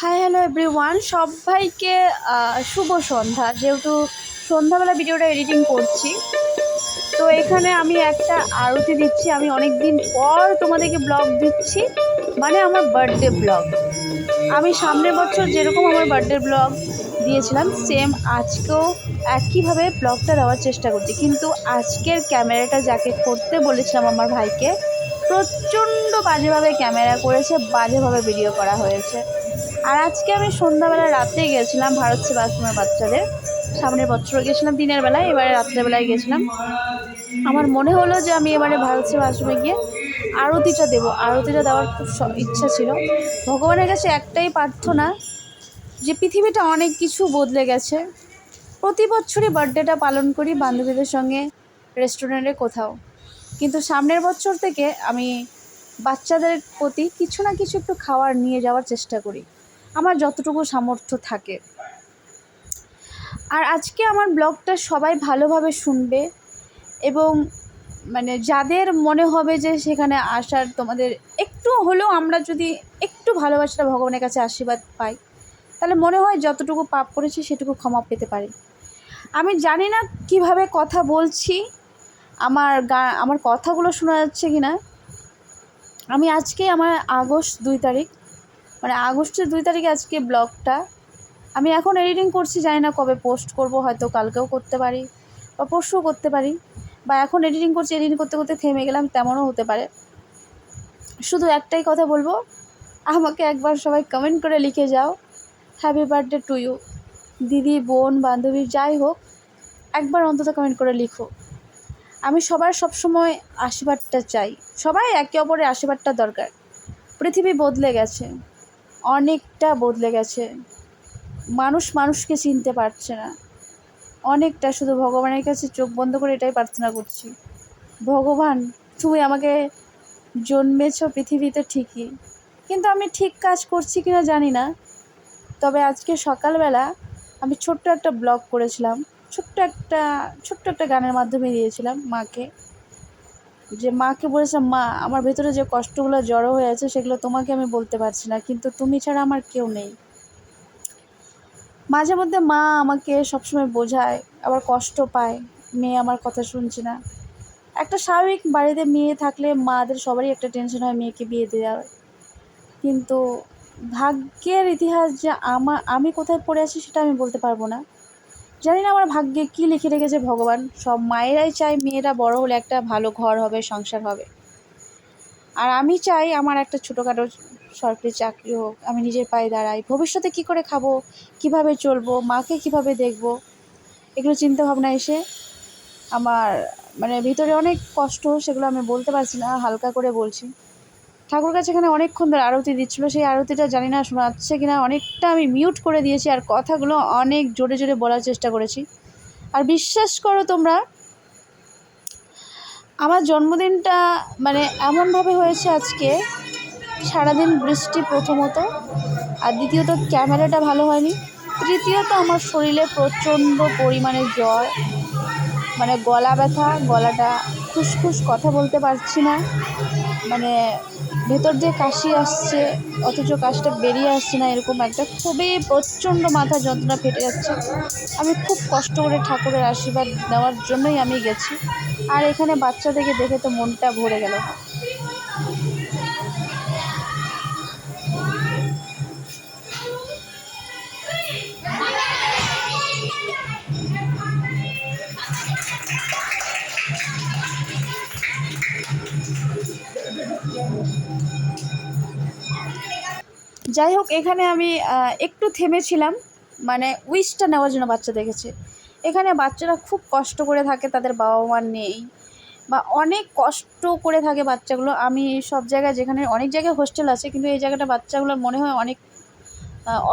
Hi hello everyone সবাইকে আহ, শুভ সন্ধ্যা। যেহেতু সন্ধ্যাবেলা ভিডিওটা এডিটিং করছি তো এখানে আমি একটা আরতি দিচ্ছি। আমি অনেক দিন পর তোমাদেরকে ব্লগ দিচ্ছি মানে আমার বার্থডে ব্লগ আমি সামনের বছর যেরকম আমার বার্থডে ব্লগ দিয়েছিলাম সেম আজকেও একইভাবে ব্লগটা দেওয়ার চেষ্টা করছি। কিন্তু আজকের ক্যামেরাটা যাকে করতে বলেছিলাম আমার ভাইকে প্রচণ্ড বাজেভাবে ক্যামেরা করেছে বাজেভাবে ভিডিও করা হয়েছে। আর আজকে আমি সন্ধ্যাবেলা রাতে গেছিলাম ভারত সেবাশ্রমের বাচ্চাদের। সামনের বছর গেছিলাম, দিনের বেলায়, এবারে রাত্রেবেলায় গেছিলাম। আমার মনে হলো যে আমি এবারে ভারত সেবাশ্রমে গিয়ে আরতিটা দেবো। আরতিটা দেওয়ার খুব ইচ্ছা ছিল। ভগবানের কাছে একটাই প্রার্থনা যে পৃথিবীটা অনেক কিছু বদলে গেছে। প্রতি বছরই বার্থডেটা পালন করি বান্ধবীদের সঙ্গে রেস্টুরেন্টে কোথাও। কিন্তু সামনের বছর থেকে আমি বাচ্চাদের প্রতি কিছু না কিছু একটু খাওয়ার নিয়ে যাওয়ার চেষ্টা করি। আমার যতটুকু সামর্থ্য থাকে। আর আজকে আমার ব্লগটা সবাই ভালোভাবে শুনবে এবং মানে যাদের মনে হবে যে সেখানে আসার তোমাদের একটু হলেও আমরা যদি একটু ভালোবাসাটা ভগবানের কাছে আশীর্বাদ পাই, তাহলে মনে হয় যতটুকু পাপ করেছি সেটুকু ক্ষমা পেতে পারি। আমি জানি না কীভাবে কথা বলছি, আমার গা, আমার কথাগুলো শোনা যাচ্ছে কি না আমি আজকে আমার আগস্ট দুই তারিখ মানে আগস্টের দুই তারিখে আজকে ব্লগটা। আমি এখন এডিটিং করছি, জানি না কবে পোস্ট করব, হয়তো কালকেও করতে পারি বা পরশুও করতে পারি। বা এখন এডিটিং করছি, এডিটিং করতে করতে থেমে গেলাম, তেমনও হতে পারে। শুধু একটাই কথা বলব, আমাকে একবার সবাই কমেন্ট করে লিখে যাও হ্যাপি বার্থডে টু ইউ দিদি, বোন, বান্ধবী, যাই হোক, একবার অন্তত কমেন্ট করে লিখো। আমি সবার সবসময় আশীর্বাদটা চাই। সবাই একে অপরের আশীর্বাদটা দরকার। পৃথিবী বদলে গেছে। অনেকটা বদলে গেছে। মানুষ মানুষকে চিনতে পারছে না। অনেকটা শুধু ভগবানের কাছে চোখ বন্ধ করে এটাই প্রার্থনা করছি। ভগবান, তুমি আমাকে জন্মেছ পৃথিবীতে ঠিকই। কিন্তু আমি ঠিক কাজ করছি কিনা জানি না। তবে আজকে সকালবেলা আমি ছোট্ট একটা ব্লগ করেছিলাম। ছোট্ট একটা ছোট্ট একটা গানের মাধ্যমে দিয়েছিলাম মাকে। যে মাকে বলেছে, মা, আমার ভেতরে যে কষ্টগুলো জড়ো হয়ে আছে, সেগুলো তোমাকে আমি বলতে পারছি না, কিন্তু তুমি ছাড়া আমার কেউ নেই। মাঝে মধ্যে মা আমাকে সবসময় বোঝায়, আবার কষ্ট পায়, মেয়ে আমার কথা শুনছে না। একটা স্বাভাবিক বাড়িতে মেয়ে থাকলে মাদের সবারই একটা টেনশন হয়, মেয়েকে বিয়ে দেওয়ার। কিন্তু ভাগ্যের ইতিহাস যে আমার আমি কোথায় পড়ে আছি সেটা আমি বলতে পারব না। জানি না আমার ভাগ্যে কী লিখে রেখেছে ভগবান। সব মায়েরাই চায় মেয়েরা বড় হলে একটা ভালো ঘর হবে, সংসার হবে। আর আমি চাই আমার একটা ছোটোখাটো সরকারি চাকরি হোক, আমি নিজের পায়ে দাঁড়াই। ভবিষ্যতে কী করে খাব? কীভাবে চলবো? মাকে কীভাবে দেখব? এগুলো চিন্তা ভাবনা এসে আমার মানে ভিতরে অনেক কষ্ট, সেগুলো আমি বলতে পারছি না, হালকা করে বলছি। ঠাকুর কাছে এখানে অনেকক্ষণ ধরে আরতি দিচ্ছিল। সেই আরতিটা জানি না শোনাচ্ছে কিনা, অনেকটা আমি মিউট করে দিয়েছি আর কথাগুলো অনেক জোরে জোরে বলার চেষ্টা করেছি। আর বিশ্বাস করো তোমরা, আমার জন্মদিনটা মানে এমনভাবে হয়েছে আজকে, সারাদিন বৃষ্টি প্রথমত, আর দ্বিতীয়ত ক্যামেরাটা ভালো হয়নি। তৃতীয়ত আমার শরীরে প্রচণ্ড পরিমাণে জ্বর মানে গলা ব্যথা, গলাটা খুসখুস কথা বলতে পারছি না। মানে ভেতর দিয়ে কাশি আসছে, অথচ কাশিটা বেরিয়ে আসছে না, এরকম একটা খুবই প্রচণ্ড মাথা যন্ত্রণা ফেটে যাচ্ছে। আমি খুব কষ্ট করে ঠাকুরের আশীর্বাদ নেওয়ার জন্যই আমি গেছি। আর এখানে বাচ্চাদেরকে দেখে তো মনটা ভরে গেল। যাই হোক এখানে আমি একটু থেমেছিলাম। মানে উইশটা নেওয়ার জন্য বাচ্চা দেখেছে। এখানে বাচ্চারা খুব কষ্ট করে থাকে, তাদের বাবা মা নেই। বা অনেক কষ্ট করে থাকে বাচ্চাগুলো। আমি সব জায়গায়, যেখানে অনেক জায়গায় হোস্টেল আছে, কিন্তু এই জায়গাটা বাচ্চাগুলোর মনে হয় অনেক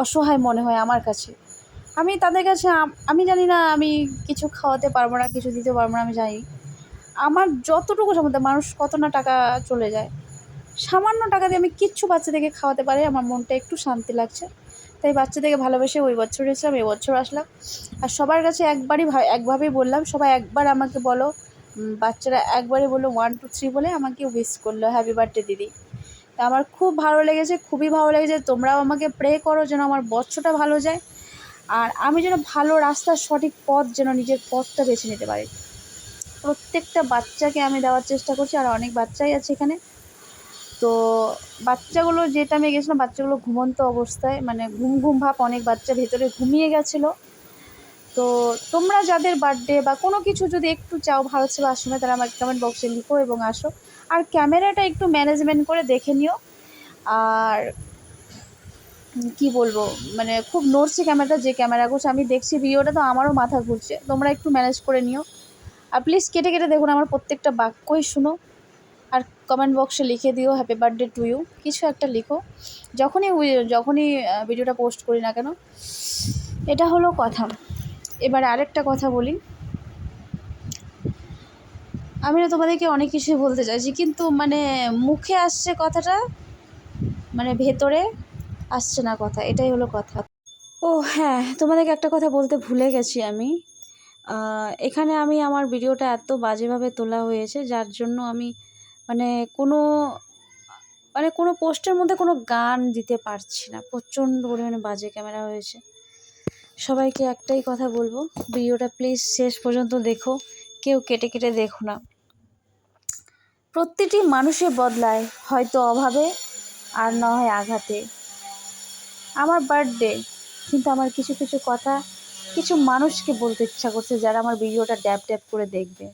অসহায় মনে হয় আমার কাছে। আমি তাদের কাছে, আমি জানি না, আমি কিছু খাওয়াতে পারব না, কিছু দিতে পারব না, আমি জানি। আমার যতটুকু সামর্থ্য মানুষ কত না টাকা চলে যায়। সামান্য টাকা দিয়ে আমি কিচ্ছু বাচ্চাদেরকে খাওয়াতে পারি, আমার মনটা একটু শান্তি লাগছে। তাই বাচ্চাদেরকে ভালোবেসে ওই বছর এসেছিলাম এই বছর আসলাম। আর সবার কাছে একবারই একভাবেই বললাম, সবাই একবার আমাকে বলো বাচ্চারা একবারই বলল ওয়ান টু থ্রি বলে আমাকে উইশ করল হ্যাপি বার্থডে দিদি। তা আমার খুব ভালো লেগেছে, খুবই ভালো লেগেছে। তোমরাও আমাকে প্রে করো যেন আমার বছরটা ভালো যায়। আর আমি যেন ভালো রাস্তার সঠিক পথ যেন নিজের পথটা বেছে নিতে পারি। প্রত্যেকটা বাচ্চাকে আমি দেওয়ার চেষ্টা করছি, আর অনেক বাচ্চাই আছে এখানে। তো বাচ্চাগুলো যে টাইমে গেছিলাম, বাচ্চাগুলো ঘুমন্ত অবস্থায় মানে ঘুম ঘুম ভাব অনেক বাচ্চা ভেতরে ঘুমিয়ে গেছিল। তো তোমরা যাদের বার্থডে বা কোনো কিছু যদি একটু চাও, ভালো ছিল আসবে তারা আমার কমেন্ট বক্সে লিখো এবং আসো। আর ক্যামেরাটা একটু ম্যানেজমেন্ট করে দেখে নিও। আর কি বলব মানে খুব নড়ছে ক্যামেরাটা যে ক্যামেরা করছে, আমি দেখছি ভিডিওটা তো আমারও মাথা ঘুরছে। তোমরা একটু ম্যানেজ করে নিও। আর প্লিজ কেটে কেটে দেখুন, আমার প্রত্যেকটা বাক্যই শুনো। কমেন্ট বক্সে লিখে দিও হ্যাপি বার্থডে টু ইউ কিছু একটা লিখো। যখনই যখনই ভিডিওটা পোস্ট করি না কেন, এটা হলো কথা। এবার আরেকটা কথা বলি। আমি না তোমাদেরকে অনেক কিছুই বলতে চাইছি, কিন্তু মানে মুখে আসছে কথাটা মানে ভেতরে আসছে না কথা, এটাই হলো কথা। ও হ্যাঁ তোমাদেরকে একটা কথা বলতে ভুলে গেছি আমি। এখানে আমি আমার ভিডিওটা এত বাজেভাবে তোলা হয়েছে, যার জন্য আমি মানে কোনো মানে কোনো পোস্টের মধ্যে কোনো গান দিতে পারছি না। প্রচণ্ড পরিমাণে বাজে ক্যামেরা হয়েছে। সবাইকে একটাই কথা বলব, ভিডিওটা প্লিজ শেষ পর্যন্ত দেখো, কেউ কেটে কেটে দেখো না। প্রতিটি মানুষে বদলায়, হয়তো অভাবে আর না হয় আঘাতে। আমার বার্থডে, কিন্তু আমার কিছু কিছু কথা কিছু মানুষকে বলতে ইচ্ছা করছে যারা আমার ভিডিওটা ড্যাপ ড্যাপ করে দেখবে।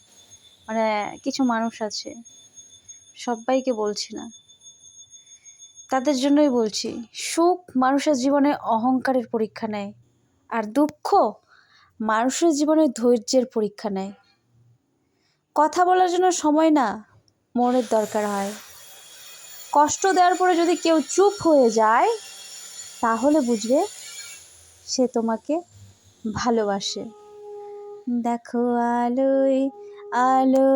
মানে কিছু মানুষ আছে সবাইকে বলছি না। তাদের জন্যই বলছি, সুখ মানুষের জীবনে অহংকারের পরীক্ষা নেয়, আর দুঃখ মানুষের জীবনে ধৈর্যের পরীক্ষা নেয়। কথা বলার জন্য সময় না, মনের দরকার হয়। কষ্ট দেওয়ার পরে যদি কেউ চুপ হয়ে যায়, তাহলে বুঝবে সে তোমাকে ভালোবাসে। দেখো আলোয়, আলো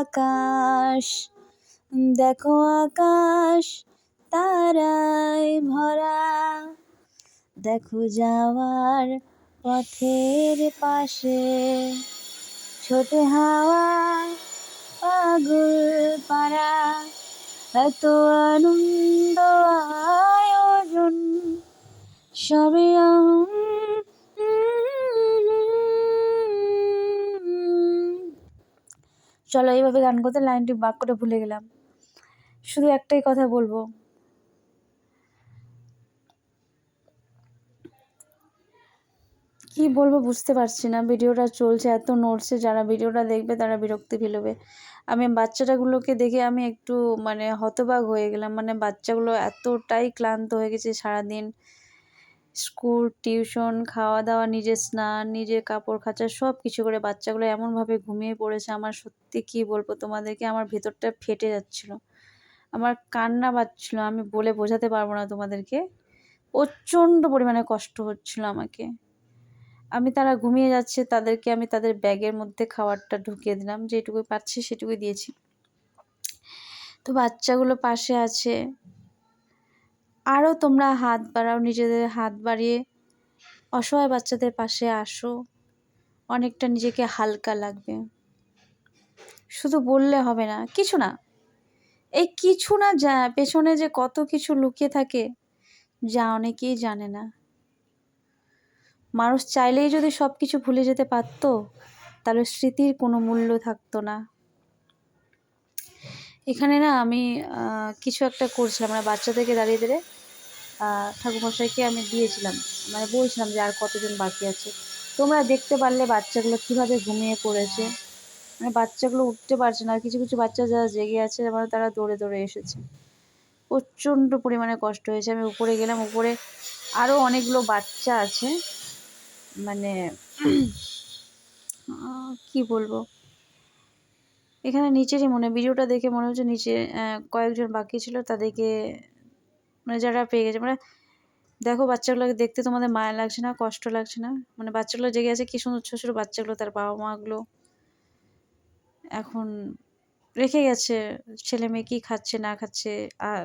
আকাশ দেখো আকাশ, তারায় ভরা। দেখো যাওয়ার পথের পাশে, ছোটে হাওয়া পাগল পাড়া। এত আনন্দ, আয়োজন, সবে চলো এইভাবে গান করতে লাইনটি বাক্যটা ভুলে গেলাম। শুধু একটাই কথা বলব। কি বলব বুঝতে পারছি না। ভিডিওটা চলছে, এত নড়ছে, যারা ভিডিওটা দেখবে তারা বিরক্তি ফেলবে আমি বাচ্চাটাগুলোকে দেখে আমি একটু মানে হতবাক হয়ে গেলাম। মানে বাচ্চাগুলো এতটাই ক্লান্ত হয়ে গেছে সারাদিন। স্কুল, টিউশন খাওয়া দাওয়া নিজের স্নান, নিজের কাপড় খাঁচা সব কিছু করে বাচ্চাগুলো এমনভাবে ঘুমিয়ে পড়েছে। আমার সত্যি কি বলব তোমাদেরকে? আমার ভেতরটা ফেটে যাচ্ছিল। আমার কান্না পাচ্ছিল, আমি বলে বোঝাতে পারব না তোমাদেরকে। প্রচণ্ড পরিমাণে কষ্ট হচ্ছিল আমাকে। আমি তারা ঘুমিয়ে যাচ্ছে, তাদেরকে আমি তাদের ব্যাগের মধ্যে খাবারটা ঢুকিয়ে দিলাম, যেটুকু পাচ্ছি সেটুকুই দিয়েছি। তো বাচ্চাগুলো পাশে আছে। আরও তোমরা হাত বাড়াও, নিজেদের হাত বাড়িয়ে অসহায় বাচ্চাদের পাশে আসো। অনেকটা নিজেকে হালকা লাগবে। শুধু বললে হবে না, কিছু না। এই কিছু না যা পেছনে যে কত কিছু লুকিয়ে থাকে যা অনেকেই জানে না। মানুষ চাইলেই যদি সব কিছু ভুলে যেতে পারতো তাহলে স্মৃতির কোনো মূল্য থাকতো না। এখানে না আমি কিছু একটা করছিলাম মানে বাচ্চাদেরকে দাঁড়িয়ে দাঁড়িয়ে আহ, ঠাকুরমশাইকে আমি দিয়েছিলাম। মানে বলছিলাম যে আর কতজন বাকি আছে। তোমরা দেখতে পারলে বাচ্চাগুলো কীভাবে ঘুমিয়ে পড়েছে। মানে বাচ্চাগুলো উঠতে পারছে না আর কিছু কিছু বাচ্চা যারা জেগে আছে মানে তারা দৌড়ে দৌড়ে এসেছে। প্রচণ্ড পরিমাণে কষ্ট হয়েছে। আমি উপরে গেলাম, উপরে আরও অনেকগুলো বাচ্চা আছে। মানে কি বলব? এখানে নিচেরই মনে ভিডিওটা দেখে মনে হচ্ছে নিচে কয়েকজন বাকি ছিল, তাদেরকে মানে যারা পেয়ে গেছে। মানে দেখো, বাচ্চাগুলোকে দেখতে তোমাদের মায়া লাগছে না, কষ্ট লাগছে না? মানে বাচ্চাগুলো জেগে আছে, কি সুন্দর ছোটো ছোটো বাচ্চাগুলো, তার বাবা মাগুলো এখন রেখে গেছে, ছেলে মেয়ে কী খাচ্ছে, না খাচ্ছে আর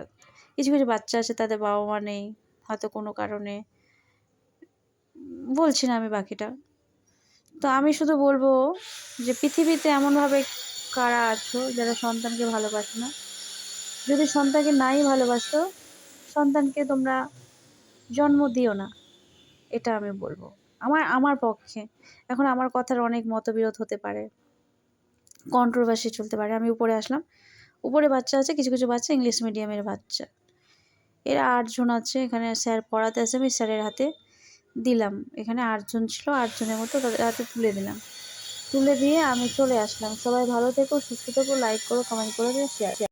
কিছু কিছু বাচ্চা আছে তাদের বাবা মা নেই, হয়তো কোনো কারণে। বলছি না আমি বাকিটা। তো আমি শুধু বলব যে পৃথিবীতে এমনভাবে কারা আছো যারা সন্তানকে ভালোবাসে না? যদি সন্তানকে নাই ভালোবাসো, সন্তানকে তোমরা জন্ম দিও না। এটা আমি বলব। আমার আমার পক্ষে। এখন আমার কথার অনেক মতবিরোধ হতে পারে। কন্ট্রোভার্সি চলতে পারে। আমি উপরে আসলাম। উপরে বাচ্চা আছে, কিছু কিছু বাচ্চা ইংলিশ মিডিয়ামের বাচ্চা। এরা আটজন আছে, এখানে স্যার পড়াতে আছে, আমি স্যারের হাতে দিলাম। এখানে আটজন ছিল, আটজনের মতো তাদের হাতে তুলে দিলাম। তুলে দিয়ে আমি চলে আসলাম। সবাই ভালো থেকো, সুস্থ থেকো লাইক করো কমেন্ট করো শেয়ার